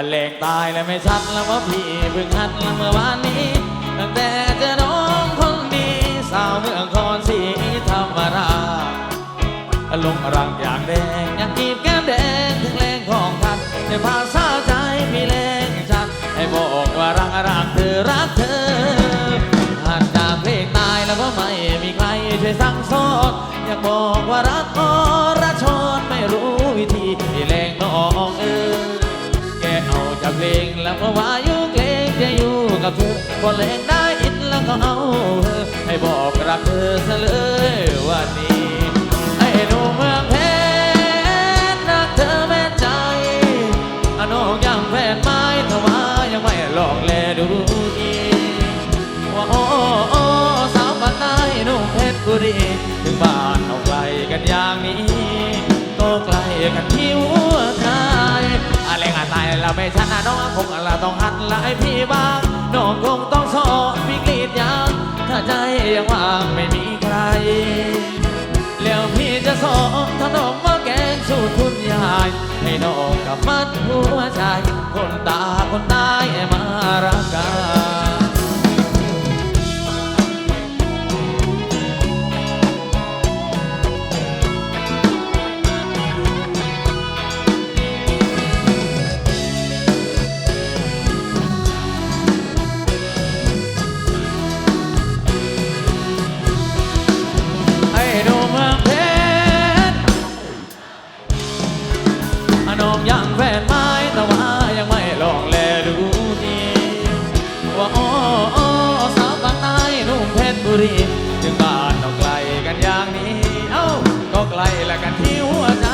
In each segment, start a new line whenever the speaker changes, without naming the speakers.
อันเลงตายแล้วไม่ชัดแล้วว่าพี่เพิ่งหัดแล้วเมื่อวานนี้ตั้งแต่เจอน้องคนดีสาวเมืองคอนศรีธรรมราลงรังอย่างแดงยังกีบแก้มแดงถึงแรงของท่านในภาษาใจมีแรงชัดให้บอกว่ารักรักเธอรักเธอหากจากเพลงตายแล้วว่าไม่มีใครช่วยสั่งสอนอยากบอกว่ารักอร พอแรงได้อินแล้วก็เอาให้บอกรักเธอซะเลยวันนี้ไอ้หนุ่มเมืองเพชรรักเธอแม่ใจอน้องยังแฟนไม้แต่ว่ายังไม่ลองแลดูดีว่าโอ้โอ้สาวปากใต้หนุ่มเพชรบุรีถึงบ้านเอาไกลกันอย่างนี้ก็ไกลกันที่หัวใจอะไรงาตายเราไม่ชนะน้องคงเราต้องหัดไล่พี่บ้าง น้องคงต้องสอนพี่กรีดยางถ้าใจยังว่างไม่มีใคร แล้วพี่จะสอนขนมหมาแกงสูตรคุณยาย ให้น้องกับมัดหัวใจ คนตาคนตายมา อานมยังแฟนไม้แต่ว่ายังไม่ลองแลดูดีว่าโอ้โอ้สาวปากใต้หนุ่มเพชรบุรีถึงบ้านต้องไกลกันอย่างนี้เอ้าก็ไกลแล้วกันที่หัวใจ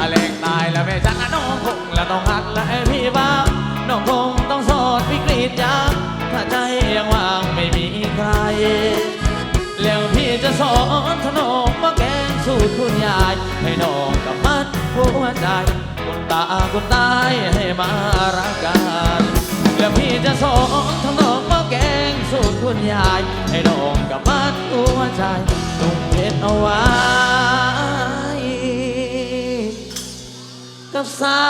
อะไรงตายแล้วแม่ฉันน้องคงแล้วต้องหัดและพี่บ้างน้องคงต้องสอนวิกฤตยางถ้าใจยังว่างไม่มีใครแล้วพี่จะสอนขนมมาก สูตรคุณยาย ให้น้องกับมัดหัวใจคนตาคนตายให้มารักกันแล้วพี่จะสอนขนมมาแกงสูตรคุณยาย ให้น้องกับมัดหัวใจตุงเพชรเอาไว้ กับสา